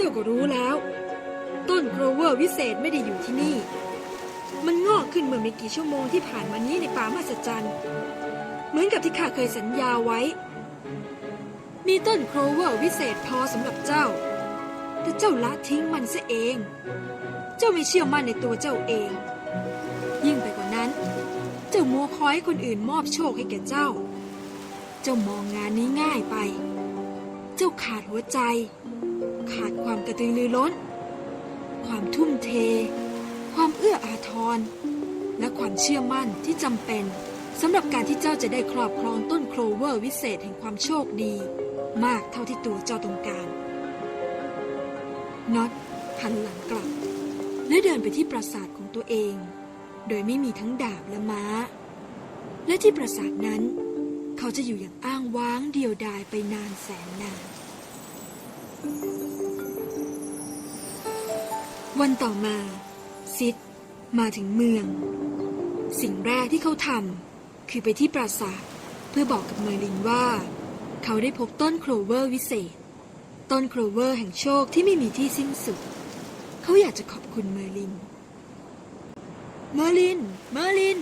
เจ้าก็รู้แล้ว ต้นโครเวอร์วิเศษไม่ได้อยู่ที่นี่ มันงอกขึ้นเมื่อไม่กี่ชั่วโมงที่ผ่านมานี้ในป่ามหัศจรรย์ เหมือนกับที่ข้าเคยสัญญาไว้ มีต้นโครเวอร์วิเศษพอสำหรับเจ้า แต่เจ้าละทิ้งมันซะเอง เจ้าไม่เชื่อมั่นในตัวเจ้าเอง ยิ่งไปกว่านั้น เจ้ามัวคอยให้คนอื่นมอบโชคให้แก่เจ้า เจ้ามองงานนี้ง่ายไป เจ้าขาดหัวใจ กระตือรือร้น ความทุ่มเท ความเอื้ออาทร และความเชื่อมั่นที่จำเป็นสำหรับการที่เจ้าจะได้ครอบครองต้นโคลเวอร์วิเศษแห่งความโชคดี มากเท่าที่ตัวเจ้าต้องการน็อตหันหลังกลับ และเดินไปที่ปราสาทของตัวเอง โดยไม่มีทั้งดาบและม้า และที่ปราสาทนั้น เขาจะอยู่อย่างอ้างว้างเดียวดายไปนานแสนนาน วันต่อมา ซิดมาถึงเมือง สิ่งแรกที่เขาทำคือไปที่ปราสาทเพื่อบอกกับเมอร์ลินว่า เขาได้พบต้นโคลเวอร์วิเศษ ต้นโคลเวอร์แห่งโชคที่ไม่มีที่สิ้นสุด เขาอยากจะขอบคุณเมอร์ลิน เมอร์ลิน เมอร์ลิน